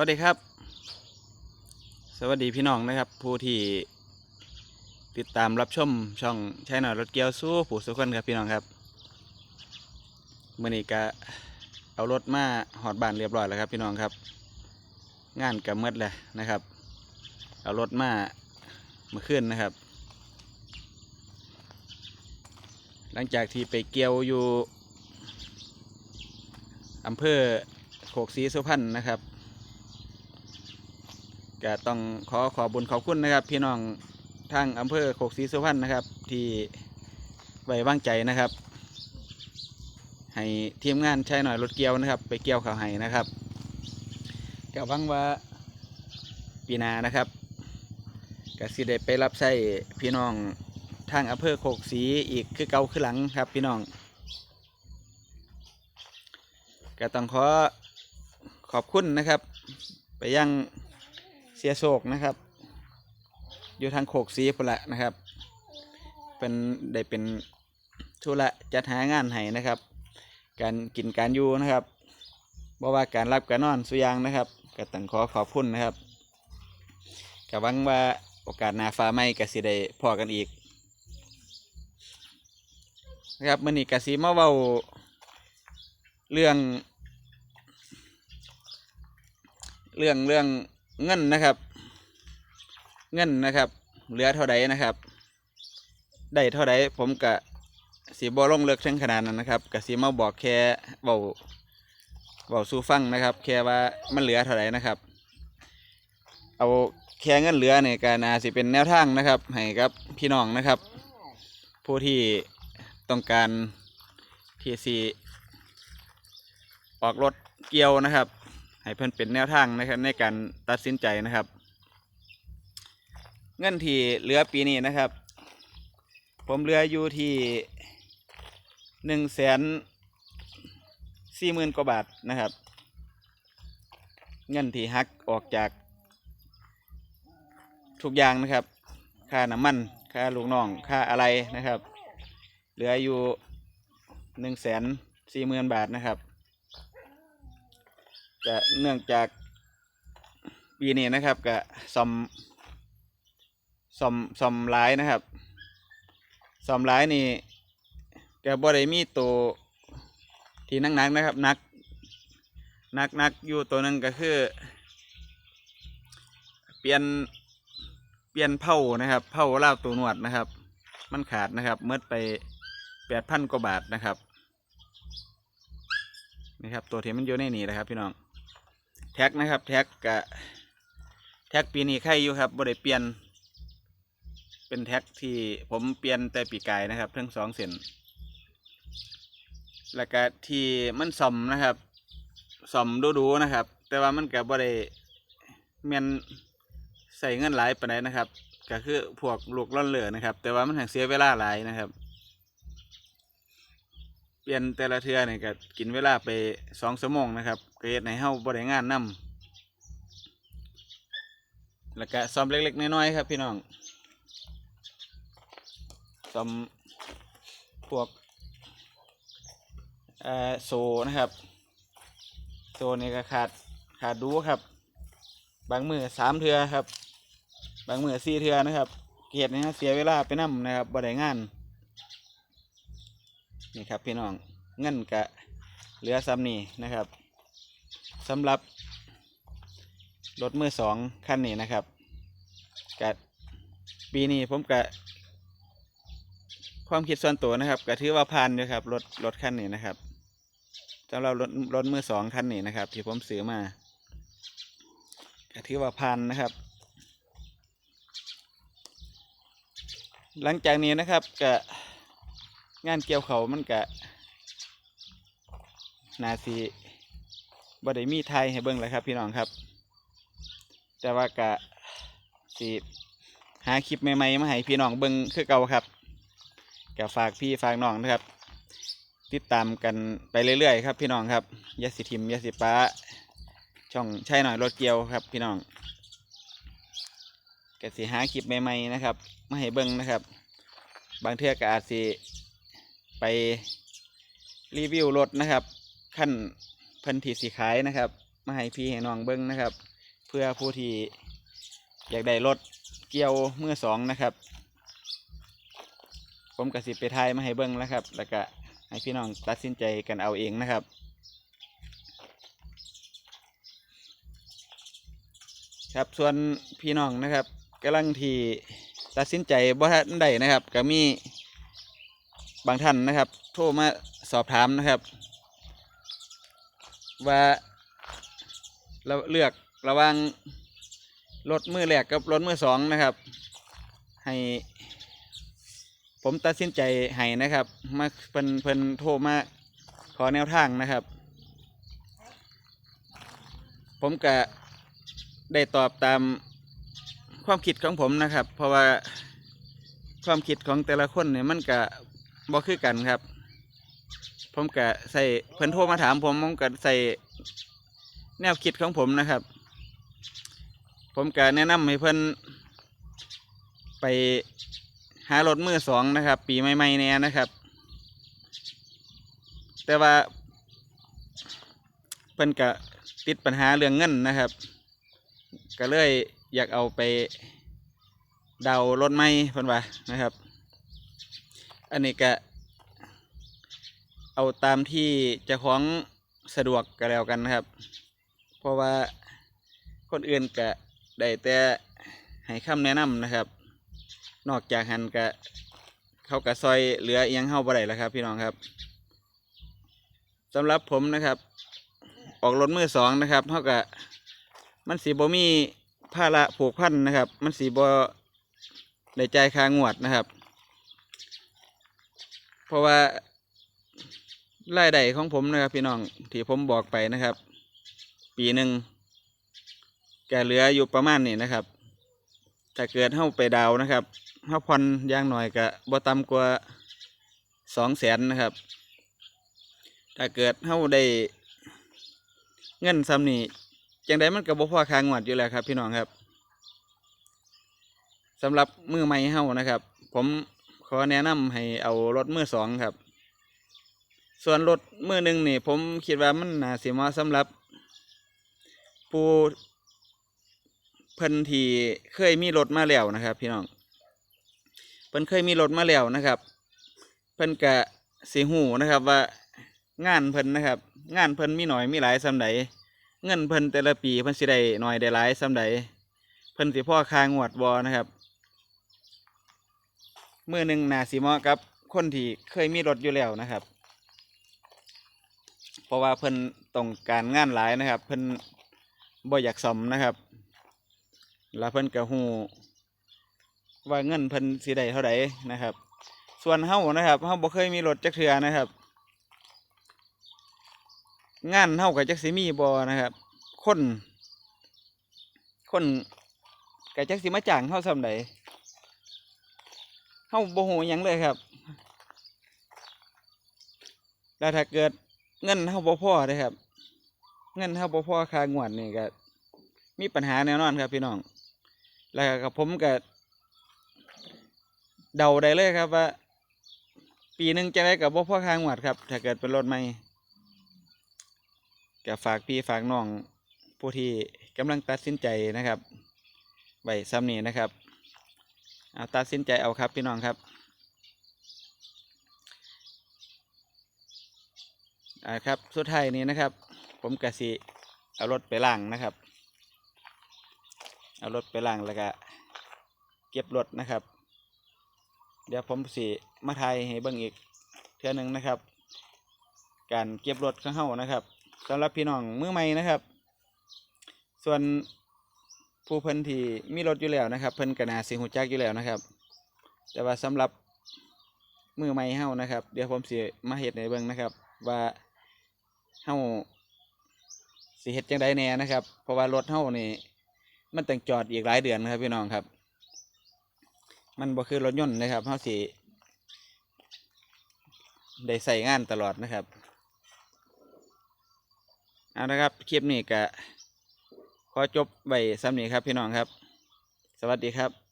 วัสดีครับ สวัสดีพี่น้องนะครับ ผู้ที่ติดตามรับชมช่องใช้หน่อยรถเกียวสู้ผู้สุขคนครับพี่น้องครับเมื่อนี้ก็เอารถมาหอดบานเรียบร้อยแล้วครับ พี่น้องครับ งานกับเมื่อเลยนะครับ เอารถมามาขึ้นนะครับ หลังจากที่ไปเกี่ยวอยู่อำเภอโขกศรีสุพรรณนะครับ ก็ต้องขอขอบุญขอบคุณนะครับ พี่น้องทางอำเภอโขกศรีสุพรรณนะครับ ที่ไว้วางใจนะครับ ให้ทีมงานใช้หน่อยรถเกี่ยวนะครับ ไปเกี่ยวเขาวให้นะครับก็หวังว่าปีหนานะครับก็สิได้ไปรับใช้พี่น้องทางอำเภอโขกศรีอีกคือเก่าคือหลังครับ พี่น้องก็ต้องขอขอบคุณนะครับ ไปยัง สียโศกนะครับ อยู่ทางโขกสีพนละนะครับ เป็นได้เป็นธุระจัดหางานให้นะครับ การกินการอยู่นะครับบ่ว่าการรับการนอนสุยางนะครับก็ต้องขอขอบคุณนะครับกับวังว่าโอกาสหน้าฟ้าไม่กสิได้พอกันอีกนะครับมื่อนี้กสิมาเว้าเรื่อง เรื่องเรื่อง เงินนะครับ เงินนะครับ เหลือเท่าใดนะครับ ได้เท่าใดผมกะสีบอลงเลิกถึงขนาดนั้นนะครับกะสีมาบอกแค่เบาเบาสู้ฟังนะครับ แค่ว่ามันเหลือเท่าใดนะครับ เอาแค่เงินเหลือเนี่ยก็นาสิเป็นแนวทางนะครับให้กับพี่น้องนะครับ ผู้ที่ต้องการที่สีออกรถเกี่ยวนะครับ ให้เพื่อนเป็นแนวทางนะครับในการตัดสินใจนะครับ เงินที่เหลือปีนี้นะครับ ผมเหลืออยู่ที่หนึ่งแสนสี่หมื่นกว่าบาทนะครับ เงินที่หักออกจากทุกอย่างนะครับ ค่าน้ำมัน ค่าลูกน้อง ค่าอะไรนะครับ เหลืออยู่หนึ่งแสนสี่หมื่นบาทนะครับ จะเนื่องจากปีนี้นะครับก็ซ่อมซ่อมซ่อมหลายนะครับซ่อมหลายนี่ก็บ่ได้มีตัวที่นักนักนะครับนักนักนักอยู่ตัวนึงก็คือ เปลี่ยนเปลี่ยนเผานะครับเผาเล่าตัวหนวดนะครับ มันขาดนะครับเมื่อไปแปดพันกว่าบาทนะครับนี่ครับตัวเที่มันอยู่ในนี่นะครับพี่น้อง แท็กนะครับ แท็กกะแท็กปีนี้ใครอยู่ครับบ่ได้เปลี่ยน เป็นแท็กที่ผมเปลี่ยนแต่ปีกายนะครับ ทั้งสองเส้นแล้วก็ที่มันซ่อมนะครับซ่อมดูๆนะครับ แต่ว่ามันก็บ่ได้แม่นใส่เงินหลายปานนะครับ ก็คือพวกลูกล่อนเหลือนะครับ แต่ว่ามันหักเสียเวลาหลายนะครับ เปลี่ยนแต่ละเทือเนี่ยก็กินเวลาไปสองชั่วโมงนะครับก็เฮ็ดให้เฮาบ่ได้งานนํแล้วก็ซ่อมเล็กๆน้อยๆครับพี่น้องซ่อมพวกเอ่อโซนะครับโซนี่ก็ขาดขาดดูครับ บางมือสามเทือครับ บางมือสี่เทือนะครับเฮ็ดให้เราเสียเวลาไปนํนะครับบ่ได้งาน นี่ครับพี่น้องเงินกะเหลือซ้ำนี่นะครับสำหรับรถมือสองคันนี้นะครับกะปีนี้ผมกะความคิดส่วนตัวนะครับกะถือว่าผ่านอยู่ครับรถรถคันนี้นะครับสำหรับรถรถมือสองคันนี้นะครับ ที่ผมซื้อมากะถือว่าผ่านนะครับ หลังจากนี้นะครับกะ งานเกี่ยวเขามันกะนาซีบ่ได้มีไทยให้เบิ่งเลยครับ พี่น้องครับ แต่ว่ากะสิหาคลิปใหม่ๆมาให้พี่น้องเบิ่งคือเก่าครับกะฝากพี่ฝากน้องนะครับ ติดตามกันไปเรื่อยๆครับ พี่น้องครับยาสิทิมยาสิป้าช่องใช่หน่อยรถเกียวครับ พี่น้องกะสิหาคลิปใหม่ๆนะครับมาให้เบิ่งนะครับ บางเทื่อก็อาจสิ ไปรีวิวรถนะครับขั้นเพันธีสีขายนะครับ มาให้พี่ให้น้องเบิ้งนะครับ เพื่อผู้ที่อยากได้รถเกี่ยวเมื่อสองนะครับ ผมกระสิไปทายมาให้เบิ้งนะครับ แล้วก็ให้พี่น้องตัดสินใจกันเอาเองนะครับครับส่วนพี่น้องนะครับกำลังที่ตัดสินใจบ่ทันได้นะครับ ก็มี บางท่านนะครับ โทรมาสอบถามนะครับ ว่าเราเลือกระหว่างรถมือแรกกับรถมือสองนะครับ ให้ ผมตัดสินใจให้นะครับมาเพิ่นเพิ่นโทรมาขอแนวทางนะครับ ผมก็ได้ตอบตามความคิดของผมนะครับ เพราะว่าความคิดของแต่ละคนเนี่ยมันก็ บ่คือกันครับ ผมก็ใส่เพิ่นโทรมาถามผมผมก็ใส่แนวคิดของผมนะครับ ผมก็แนะนำให้เพิ่นไปหารถมือสองนะครับ ปีใหม่ๆเนี่ยนะครับ แต่ว่าเพิ่นก็ติดปัญหาเรื่องเงินนะครับ ก็เลยอยากเอาไปเดารถไม่เพิ่นว่านะครับ อันนี้ก็เอาตามที่จะของสะดวกก็แล้วกันนะครับ เพราะว่าคนอื่นก็ได้แต่ให้คำแนะนำนะครับ นอกจากหันก็เขาก็ซอยเหลือเอียงเข้าบ่ได้แล้วครับ พี่น้องครับสำหรับผมนะครับ ออกรถมือสองนะครับเขาก็มันสีบ่มีภาระผูกพันนะครับ มันสีบ่ได้จ่ายค่างวดนะครับ ราะว่ารายได้ของผมนะครับ พี่น้องที่ผมบอกไปนะครับ ปีหนึ่งแกเหลืออยู่ประมาณนี้นะครับ ถ้าเกิดเข้าไปดาวนะครับเข้าผ่อนย่างหน่อยก็บ่ต่ำกว่าสองแสนนะครับ ถ้าเกิดเข้าได้เงินซ้ำนี่จังใดมันก็บ่พอค่างวดอยู่แล้วครับ พี่น้องครับสำหรับมือใหม่เฮานะครับ ผม อแนะนำให้เอารถมือสองครับ ส่วนรถมือหนึ่งนี่ ผมคิดว่ามันน่าสิเหมาะสำหรับ ผู้เพิ่นที่เคยมีรถมาแล้วนะครับ พี่น้องเพิ่นเคยมีรถมาแล้วนะครับ เพิ่นกะสิหูนะครับว่างานเพิ่นนะครับ งานเพิ่นมีหน่อยมีหลายสำใดเงินเพิ่นแต่ละปีเพิ่นสิได้หน่อยได้หลายสำใดเพิ่นสิพ่อคางวดบอนะครับ มือหนึ่งนาสิเหมาะกับคนที่เคยมีรถอยู่แล้วนะครับ เพราะว่าเพิ่นต้องการงานหลายนะครับ เพิ่นบ่อยากซ่อมนะครับ แล้วเพิ่นก็ฮู้ว่าเงินเพิ่นสิได้เท่าใดนะครับ ส่วนเฮ้านะครับเฮ้าบ่เคยมีรถจักเทื่อนะครับ งานเฮ้าก็จักสิมีบ่นะครับ คน คนก็จักสิมาจ้างเฮ้าซำใด เฮาโบ่ฮู้หยังเลยครับ แล้วถ้าเกิดเงินเฮาบ่พอเด้ครับ เงินเฮาบ่พอค่างวดนี่ก็มีปัญหาแน่นอนครับพี่น้อง แล้วก็ผมก็เดาได้เลยครับว่า ปีหนึ่งจะได้กับบ่พ่อค้างหวัดครับ ถ้าเกิดเป็นรถใหม่ก็ฝากพี่ฝากน้องผู้ที่กำลังตัดสินใจนะครับไว้ซ้ำนี้นะครับ เอาตัดสินใจเอาครับพี่น้องครับอ่าครับสุดท้ายนี้นะครับ ผมกสิเอารถไปล้างนะครับ เอารถไปล้างแล้วก็เก็บรถนะครับ เดี๋ยวผมสิมาถ่ายให้เบิ่งอีกเทื่อหนึ่งนะครับ การเก็บรถของเฮานะครับสำหรับพี่น้องมือใหม่นะครับ ส่วน ผู้เพิ่นที่มีรถอยู่แล้วนะครับ เพิ่นก็น่าสิหูจักอยู่แล้วนะครับ แต่ว่าสำหรับมือใหม่เฮานะครับ เดี๋ยวผมสิมาเฮ็ดให้เบิ่งนะครับ ว่าเฮาสิเฮ็ดจังไดแน่นะครับ เพราะว่ารถเฮานี่มันต้องจอดอีกหลายเดือนนะครับพี่น้องครับ มันบ่คือรถยนต์นะครับเฮาสิได้ใส่งานตลอดนะครับเอาละครับคลิปนี้ก็ ขอจบไว้ซ้ำนี้ครับพี่น้องครับ สวัสดีครับ